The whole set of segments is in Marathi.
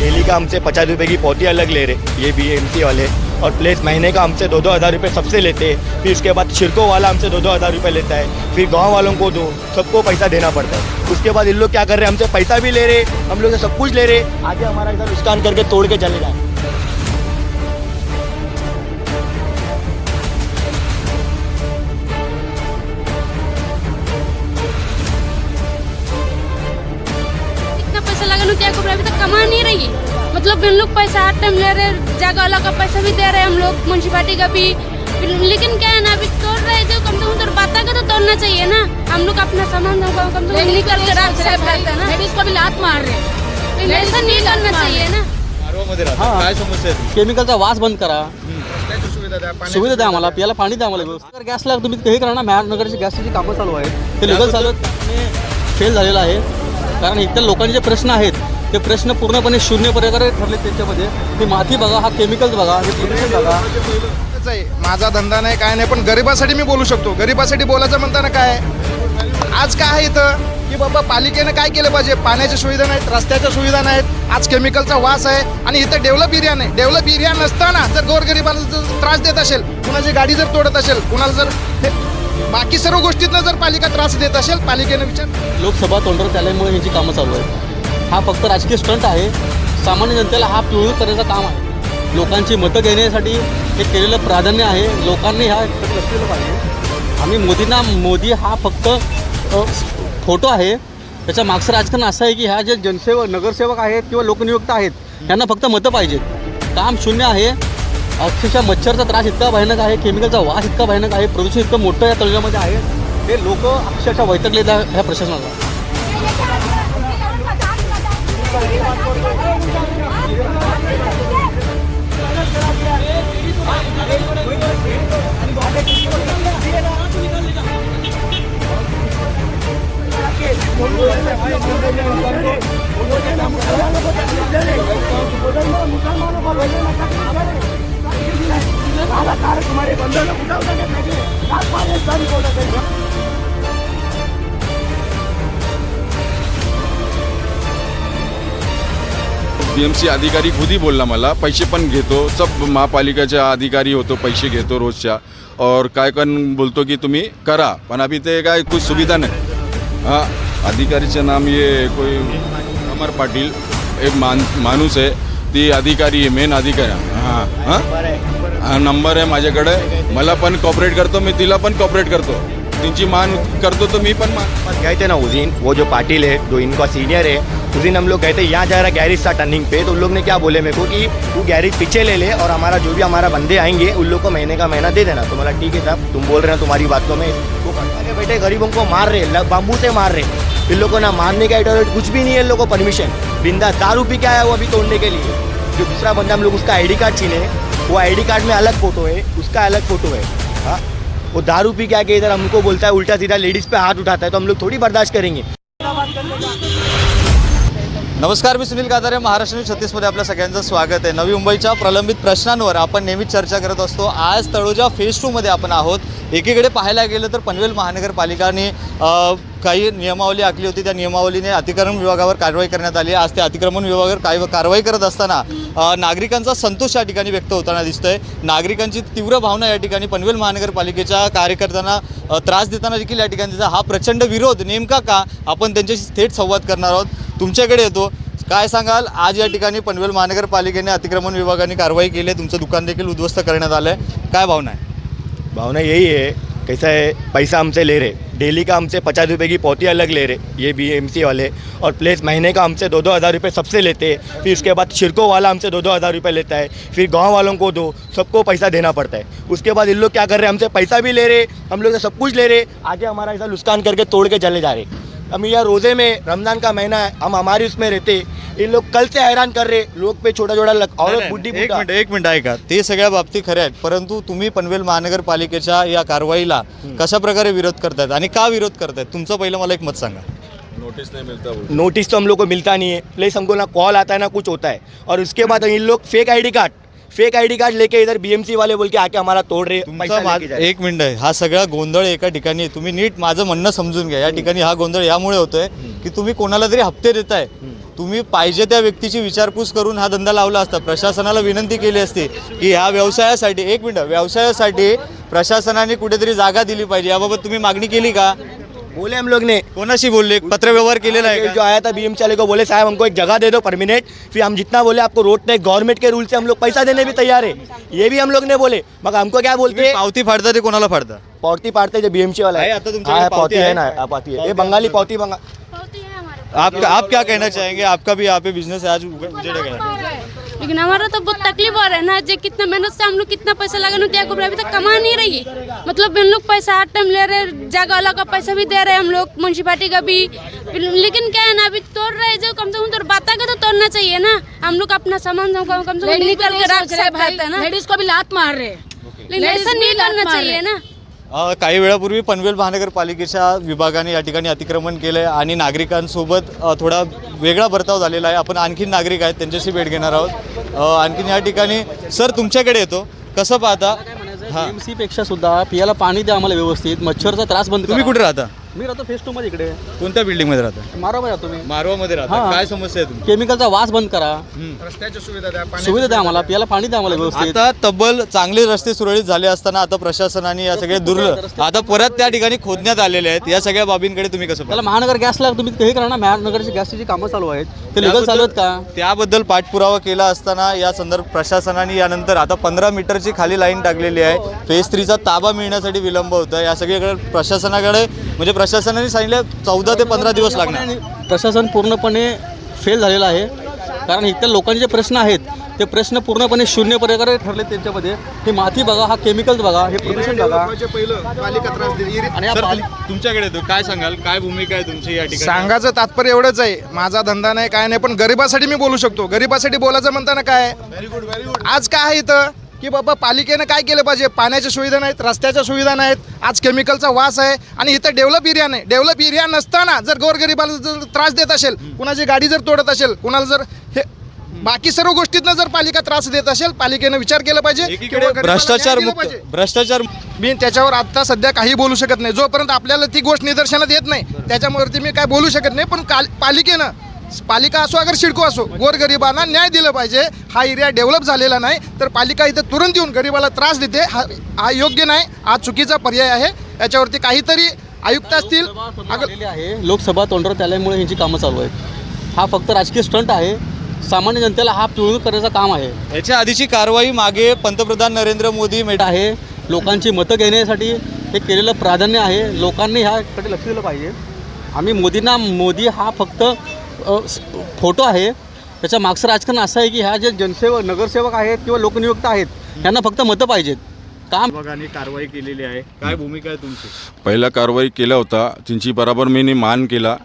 डेली का हमसे पचास रुपए की पौती अलग ले रहे, ये बी एम सी वाले। और प्लेस महीने का हमसे दो दो हज़ार रुपये सबसे लेते हैं। फिर उसके बाद छिड़को वाला हमसे दो दो हज़ार रुपये लेता है। फिर गांव वालों को दो सबको पैसा देना पड़ता है। उसके बाद इन लोग क्या कर रहे हैं? हमसे पैसा भी ले रहे हम लोग से सब कुछ ले रहे। आगे हमारा इधर नुकसान करके तोड़ के चले जाए। मतलब हम लोग पैसा हर टाइम ले रहे हैं जगह वाला का पैसा भी दे रहे हैं हम लोग म्यूनसिपाली का भी। लेकिन क्या है ना अभी तोड़ रहे थे कम से कम तो बाता का तो तोड़ना चाहिए ना। हम लोग अपना सामान कम से कम निकल के हैं ना। लेडीज को भी लात मार रहे हैं. लेकिन ऐसा नहीं करना चाहिए ना। काय समस्या आहे केमिकलचा वास बंद करा. सुविधा द्या पाण्याची सुविधा द्या आम्हाला पियाला पाणी द्या आम्हाला व्यवस्थित. जर गॅसला तुम्ही हे करा ना महानगरची गॅसची कामं चालू आहेत ते लिगल चालू फेल झालेलं आहे. कारण इथल्या लोकांचे जे प्रश्न आहेत. ते प्रश्न पूर्णपणे शून्य प्रकारे ठरले त्यांच्यामध्ये. ती माती बघा हा केमिकल्स बघा हे पोल्युशन बघा. आहे. माझा धंदा नाही काय नाही पण गरिबासाठी मी बोलू शकतो. गरिबासाठी बोलायचं म्हणताना काय? आज काय आहे इथं? की बाबा पालिकेनं काय केलं पाहिजे? पाण्याच्या सुविधा नाहीत रस्त्याच्या सुविधा नाहीत. आज केमिकलचा वास आहे आणि इथं डेव्हलप एरिया नाही. डेव्हलप एरिया नसताना जर गोरगरिबाला जर त्रास देत असेल कुणाची गाडी जर तोडत असेल कुणाला जर बाकी सर्व गोष्टीतनं जर पालिका त्रास देत असेल पालिकेनं विचार लोकसभा तोंडावर त्याल्यामुळे ह्यांची कामं चालू आहेत. हा फक्त राजकीय स्टंट आहे. सामान्य जनतेला हा पिळून करण्याचं काम आहे. लोकांची मतं घेण्यासाठी हे केलेलं प्राधान्य आहे. लोकांनी ह्या लक्ष पाहिजे. आम्ही मोदींना मोदी हा फक्त फोटो आहे. त्याच्या मागचं राजकारण असं आहे की ह्या जे जनसेवक नगरसेवक आहेत किंवा लोकनियुक्त आहेत त्यांना फक्त मतं पाहिजेत काम शून्य आहे. अक्षरशः मच्छरचा त्रास इतका भयानक आहे केमिकलचा वास इतका भयानक आहे प्रदूषण इतकं मोठं या तळ्यामध्ये आहे. हे लोक अक्षरशः वैतकले त्या ह्या प्रशासनाला. बी एम सी अधिकारी खुद ही बोलला मला पैसे पण घेतो सब महापालिकेचा अधिकारी होतो पैसे घेतो रोजच्या. और काय पण बोलतो की तुम्ही करा पण अभी ते काय कुछ सुविधा नाही. हां अधिकारीचं नाम ये कोई अमर पाटील एक मान माणूस आहे ती अधिकारी आहे मेन अधिकारी. हां हां? हा नंबर आहे माझ्याकडे. मला पण कॉपरेट करतो मी तिला पण कॉपरेट करतो. तिची मान करतो तर मी पण मान घ्यायचे ना उजीन वो जो पाटील आहे जो इनका सिनियर आहे उस दिन हम लोग गए थे, यहाँ जा रहा गैरेज था टर्निंग पे। तो उन लोग ने क्या बोले मेरे को कि तू गैरेज पीछे ले ले और हमारा जो भी हमारा बंदे आएँगे, उन लोग को महीने का महीना दे देना। तो बोला, ठीक है साहब, तुम बोल रहे हो तुम्हारी बात मैं वो करता के बैठे गरीबों को मार रहे बाम्बू से मार रहे इन लोग को ना मारने का इटोरेट कुछ भी नहीं है, इन लोग को परमिशन बिंदा दारू पी के आया वो अभी तोड़ने के लिए। जो दूसरा बंदा हम लोग, उसका आईडी कार्ड छीने। वो आईडी कार्ड में अलग फ़ोटो है, उसका अलग फ़ोटो है। हाँ? वो दारू पी के आके इधर हमको बोलता है उल्टा सीधा लेडीज़ पे हाथ उठाता है तो हम लोग थोड़ी बर्दाश्त करेंगे। नमस्कार मी सुनील गादारे महाराष्ट्र न्यूज छत्तीसमध्ये आपल्या सगळ्यांचं स्वागत आहे. नवी मुंबईच्या प्रलंबित प्रश्नांवर आपण नेहमीच चर्चा करत असतो. आज तळोजा फेज टूमध्ये आपण आहोत. एकीकडे पाहायला गेलं तर पनवेल महानगरपालिकाने काही नियमावली आखली होती. त्या नियमावलीने अतिक्रमण विभागावर कारवाई करण्यात आली. आज ते अतिक्रमण विभागावर काय कारवाई करत असताना नागरिकांचा संतोष या ठिकाणी व्यक्त होताना दिसतोय. नागरिकांची तीव्र भावना या ठिकाणी पनवेल महानगरपालिकेच्या कार्यकर्त्यांना त्रास देताना देखील या ठिकाणी हा प्रचंड विरोध नेमका का? आपण त्यांच्याशी थेट संवाद करणार आहोत. तुमच्याकडे येतो. काय सांगाल? आज या ठिकाणी पनवेल महानगरपालिकेने अतिक्रमण विभागाने कारवाई केली आहे. तुमचं दुकान देखील उद्ध्वस्त करण्यात आलं आहे काय भावना आहे? भावना यही है, कैसा है, पैसा हमसे ले रहे, डेली का हमसे पचास रुपए की पोती अलग ले रहे, ये बी एम सी वाले, और प्लेस महीने का हमसे दो दो हज़ार रुपये सबसे लेते हैं, फिर उसके बाद छिड़को वाला हमसे दो दो हज़ार रुपये लेता है, फिर गाँव वालों को दो, सबको पैसा देना पड़ता है। उसके बाद इन लोग क्या कर रहे हैं, हमसे पैसा भी ले रहे, हम लोग से सब कुछ ले रहे, आगे हमारा ऐसा नुकसान करके तोड़ के चले जा रहे। हम यह रोज़े में, रमज़ान का महीना है, हम हमारी उसमें रहते इन लोग कल से हैरान कर रहे लोग पे छोटा छोटा लग और बुढ़ी एक मिनिट एक मिनिट ऐका ते सगळ्या बाबतीत खरे आहेत परंतु तुम्ही पनवेल महानगरपालिकेच्या या कारवाईला कशा प्रकारे विरोध करतायत आणि का विरोध करतायत? तुमचं पहिलं मला एक मत सांगा. नोटिस नहीं मिलता बोल नोटिस तो हम लोग को मिलता नहीं है प्लस हमको ना कॉल आता है ना कुछ होता है। और उसके बाद इन लोग fake ID card fake ID card लेके इधर बीएमसी वाले बोल के आके हमारा तोड़ रहे तुमचा पैसा मा- लेके जा रहे। एक मिनिट आहे हा सगळा गोंधळ एका ठिकाणी आहे. तुम्ही नीट माझं म्हणणं समजून घ्या. या ठिकाणी हा गोंधळ यामुळे होतोय की तुम्ही कोणाला तरी हप्ते देताय. तुम्ही पाहिजे त्या व्यक्तीची विचारपूस करून हा धंदा लावला असता. प्रशासनाला विनंती केली असती की ह्या व्यवसायासाठी एक मिनिट व्यवसायासाठी प्रशासनाने कुठेतरी जागा दिली पाहिजे. याबाबत तुम्ही मागणी केली का? बोले हम लोग ने. कोणाशी बोलले? पत्रव्यवहार केलेला आहे ये का? जो आया था बीएमसी वाले को बोले साहब हमको एक जगह दे दो परमिनेंट फिर हम जितना बोले आपको रोड पे गवर्नमेंट के रूल से हम लोग पैसा देने भी तैयार है। ये भी हम लोग ने बोले। मगर हमको क्या बोलते? हैं पावती फाडता ते कोणाला फाडता? पावती पाड़ते जो बीएमसी वाला आहे आता तुमच्याकडे पावती आहे? ना पावती है। ये बंगाली पावती बंगा बहुत ही है हमारे पास। आप आप क्या कहना चाहेंगे? आपका भी यहाँ पे बिजनेस है आज उजड़ेगा लेकिन हमारा तो बहुत तकलीफ हो रहा है ना जो कितना मेहनत से हम लोग कितना पैसा लगा ना क्या अभी तक कमा नहीं रही है। मतलब इन लोग पैसा हर टाइम ले रहे हैं जगह वाला का पैसा भी दे रहे हैं हम लोग म्यूनसिपाली का भी। लेकिन क्या है ना अभी तोड़ रहे हैं जो कम से कम तो बाता का तो तोड़ना चाहिए ना। हम लोग अपना सामान कम से कम निकल के रख सकते हैं ना। लेडीज को भी लात मार रहे लेकिन ऐसा नहीं करना चाहिए ना। काही वेळापूर्वी पनवेल महानगरपालिकेच्या विभागाने या ठिकाणी अतिक्रमण केलं आहे आणि नागरिकांसोबत थोडा वेगळा बर्ताव झालेला आहे. आपण आणखीन नागरिक आहेत त्यांच्याशी भेट घेणार आहोत. आणखीन या ठिकाणी सर तुमच्याकडे येतो. कसं पाहता? हां. पेक्षा सुद्धा पियाला पाणी द्या आम्हाला व्यवस्थित. मच्छरचा त्रास बंद तुम्ही. कुठे राहता? मी राहतो फेस टू मध्ये इकडे. कोणत्या बिल्डिंगमध्ये राहता? मारा राहतो मी. मारवामध्ये राहता. हां. काय समस्या आहे तुमची? केमिकलचा वास बंद करा. सुविधा द्या आम्हाला. पियाला पाणी द्या आम्हाला व्यवस्थित. आता तब्बल चांगले रस्ते सुरळीत झाले असताना आता प्रशासनाने या सगळे दुर्ल आता परत त्या ठिकाणी खोदण्यात आलेले आहेत. या सगळ्या बाबींकडे तुम्ही कसं त्याला? महानगर गॅसला तुम्ही हे करा ना. महानगरची गॅसची जी कामं चालू आहेत ते लिगल चालू आहेत का? त्याबद्दल पाठपुरावा केला असताना या संदर्भ प्रशासनाने यानंतर आता पंधरा मीटरची खाली लाईन टाकलेली आहे. फेज थ्रीचा ताबा मिळण्यासाठी विलंब होत आहे या सगळीकडे प्रशासनाकडे म्हणजे प्रशासनाने सांगितलं चौदा ते पंधरा दिवस लागणार. प्रशासन पूर्णपणे फेल झालेलं आहे. कारण इथल्या लोकांचे जे प्रश्न आहेत ते प्रश्न पूर्णपणे शून्य प्रकारे ठरले त्यांच्यामध्ये. हे माती बघा हा केमिकल बघा हे प्रदूषण बघा. आणि हा पाली- तुमच्याकडे येतो. काय सांगाल? काय भूमिका आहे तुमची या ठिकाणी? सांगायचं तात्पर्य एवढंच आहे. माझा धंदा नाही काय नाही पण गरिबासाठी मी बोलू शकतो. गरिबासाठी बोलायचं म्हणताना काय? आहे? आज काय आहे इथं? की बाबा पालिकेनं काय केलं पाहिजे? पाण्याच्या सुविधा नाहीत रस्त्याच्या सुविधा नाहीत आज केमिकलचा वास आहे आणि इथं डेव्हलप एरिया नाही. डेव्हलप एरिया नसताना जर गोरगरिबाला जर त्रास देत असेल कुणाची गाडी जर तोडत असेल कुणाला जर हे बाकी सर्व गोष्टीतनं जर पालिका त्रास देत असेल पालिकेनं विचार केला पाहिजे भ्रष्टाचार. भ्रष्टाचार मी त्याच्यावर आता सध्या काही बोलू शकत नाही. जोपर्यंत आपल्याला ती गोष्ट निदर्शनात येत नाही त्याच्यावरती मी काय बोलू शकत नाही पण काल पालिकेनं पालिका असो अगर शिडको असो गोरगरिबांना न्याय दिलं पाहिजे. हा एरिया डेव्हलप झालेला नाही तर पालिका इथं तुरंत येऊन गरिबाला त्रास देते. हा हा योग्य नाही हा चुकीचा पर्याय आहे. याच्यावरती काहीतरी आयुक्त असतील आलेली आहे. लोकसभा तोंडावर आल्यामुळे ह्यांची कामं चालू आहेत. हा फक्त राजकीय स्टंट आहे. सामान्य जनतेला हा पिळवणूक करण्याचं काम आहे. याच्या आधीची कारवाई मागे पंतप्रधान नरेंद्र मोदी मेट आहे. लोकांची मतं घेण्यासाठी हे केलेलं प्राधान्य आहे. लोकांनी ह्याकडे लक्ष दिलं पाहिजे. आम्ही मोदींना मोदी हा फक्त फोटो आहे. त्याच्या मागचं राजकारण असं आहे की ह्या जे जनसेवक नगरसेवक आहेत किंवा लोकनियुक्त आहेत यांना फक्त मतं पाहिजेत. काम विभागाने कारवाई केलेली आहे. काय भूमिका आहे तुमची? पहिला कारवाई केला होता. त्यांची बराबर मी मान केला.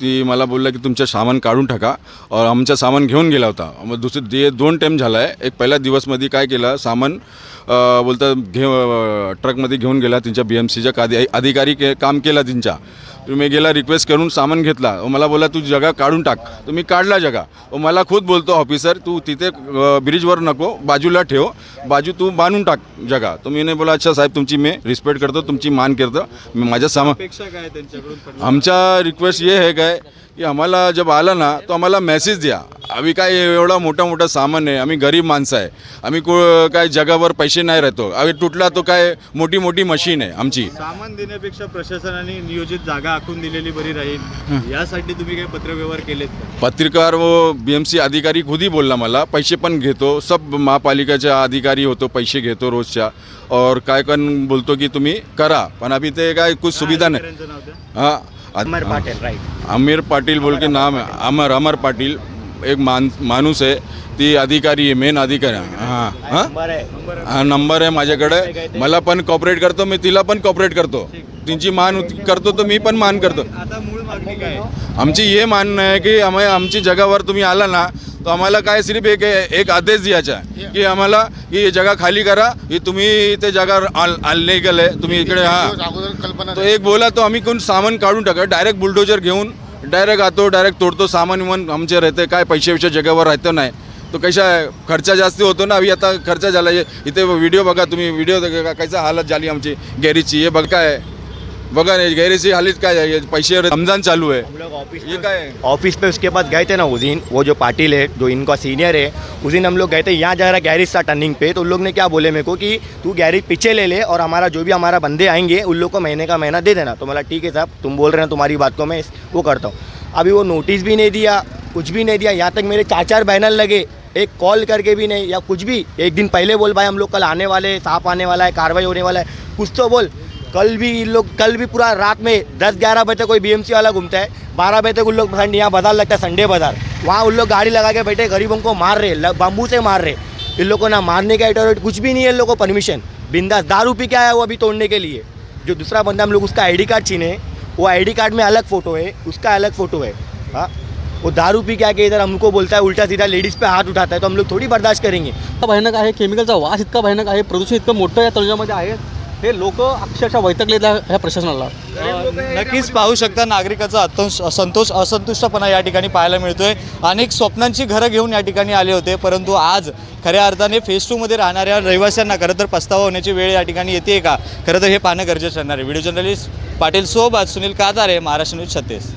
ती मला बोलला की तुमचं सामान काढून टाका. और आमचं सामान घेऊन गेला होता. मग दुसरे ते दोन टाईम झाला आहे एक पहिल्या दिवसमध्ये काय केलं? सामान अं, बोलतं घे ट्रकमध्ये घेऊन गेला त्यांच्या बी एम सीच्या काधी अधिकारी के काम केला त्यांच्या. मी गेला रिक्वेस्ट करून सामान घेतला. अहो, मला बोला तू जगा काढून टाक. तर मी काढला जगा. मला खुद बोलतो ऑफिसर तू तिथे ब्रिजवर नको बाजूला ठेव. बाजू तू बांधून टाक जगा. तर मी नाही बोला अच्छा साहेब तुमची मी रिस्पेक्ट करतो तुमची मान करतो. मी माझ्या सामान अपेक्षा काय आहे त्यांच्याकडून? आमचा रिक्वेस्ट ये है काय की आम्हाला जब आला ना तो आम्हाला मेसेज द्या. आम्ही काय एवढा मोठा मोठा सामान आहे आम्ही गरीब माणसं आहे. आम्ही को काय जगावर पैसे नाही राहतो. आम्ही तुटला तो काय मोठी मोठी मशीन आहे आमची. सामान देण्यापेक्षा प्रशासनाने नियोजित जागा आखून दिलेली बरी राहील. यासाठी तुम्ही काही पत्रव्यवहार केलेत पत्रकार व बी एम सी अधिकारी खुद बोलला मला. पैसे पण घेतो. सब महापालिकेचा अधिकारी होतो पैसे घेतो रोजच्या. और काय पण बोलतो की तुम्ही करा. पण अभी ते काय कुछ सुविधा नाही. हाँ. अमर पाटिल राइट आमिर पाटील बोल के नाम है। अमर अमर पाटील एक मान माणूस आहे ती अधिकारी आहे मेन अधिकारी हां। हां नंबर है। हा नंबर आहे माझ्याकडे। मला पण कॉपरेट करतो मी तिला पण कॉपरेट करतो। तिची मान उत- करतो तर मी पण मान करतो। आहे? आमची हे मानणं आहे की आम्ही आमची जगावर तुम्ही आला ना तर आम्हाला काय सिर्फ एक एक आदेश द्यायचा आहे की आम्हाला ही जगा खाली करा ही तुम्ही ते जगा आले गेले तुम्ही इकडे हा. तो एक बोला तो आम्ही कोण सामान काढून टाका डायरेक्ट बुलडोजर घेऊन डायरेक्ट आतो डायरेक्ट तोडतो सामान विमान आमचे राहते काय पैसे विषय जगावर राहतो नाही. तो कशा आहे खर्चा जास्ती होतो ना अभी आता खर्चा झाला इथे व्हिडिओ बघा तुम्ही व्हिडिओ कैसा हालत झाली आमची गॅरेजची हे बघा काय बघा नाही हालत काय आहे? पैसे रमज़ान चालू आहे. हम लोग ऑफ़िस ये काय आहे? ऑफ़िस पे उसके पास गए थे ना उस दिन वो जो पाटिल है जो इनका सीनियर है उस दिन हम लोग गए थे यहाँ जा रहा गैरेज था टर्निंग पे तो उन लोग ने क्या बोले मेरे को कि तू गैरेज पीछे ले ले और हमारा जो भी हमारा बंदे आएँगे उन लोग को महीने का महीना दे देना। तो बोला ठीक है साहब तुम बोल रहे हैं तुम्हारी बात को मैं इस- वो करता हूँ। अभी वो नोटिस भी नहीं दिया कुछ भी नहीं दिया। यहाँ तक मेरे चार चार बैनर लगे एक कॉल करके भी नहीं या कुछ भी एक दिन पहले बोल भाई हम लोग कल आने वाले हैं साफ़ आने वाला है कार्रवाई होने वाला है। कुछ तो बोल कल भी इन लोग, कल भी पूरा रात में दस ग्यारह बजे तक कोई बीएमसी वाला घूमता है, बारह बजे तक उन लोग यहाँ बाज़ार लगता है संडे बाज़ार। वहाँ उन लोग गाड़ी लगा के बैठे, गरीबों को मार रहे बाम्बू से मार रहे। इन लोग को ना मारने का अथॉरिटी कुछ भी नहीं है इन लोग को परमिशन बिंदास, दारू पी के आया वो अभी तोड़ने के लिए। जो दूसरा बंदा हम लोग, उसका आईडी कार्ड छीने। वो आईडी कार्ड में अलग फ़ोटो है, उसका अलग फ़ोटो है। हाँ वो दारू पी के आके इधर हमको बोलता है, उल्टा सीधा लेडीज़ पे हाथ उठाता है तो हम लोग थोड़ी बर्दाश्त करेंगे। इतका भयानक आहे केमिकलचा वास इतका भयानक आहे प्रदूषण इतकं मोठं या तळजामध्ये आहे हे लोक अक्षरशः वैतकलेत ह्या प्रशासनाला नक्कीच पाहू शकता नागरिकाचा अतंश संतोष असंतुष्टपणा या ठिकाणी पाहायला मिळतोय. अनेक स्वप्नांची घरं घेऊन या ठिकाणी आले होते परंतु आज खऱ्या अर्थाने फेज टूमध्ये राहणाऱ्या रहिवाशांना खरं तर पस्तावा होण्याची वेळ या ठिकाणी येते का? खरं तर हे पाहणं गरजेचं ठरणार आहे. व्हिडिओ जर्नलिस्ट पाटील सोबत सुनील कातारे महाराष्ट्र न्यूज छत्तीस.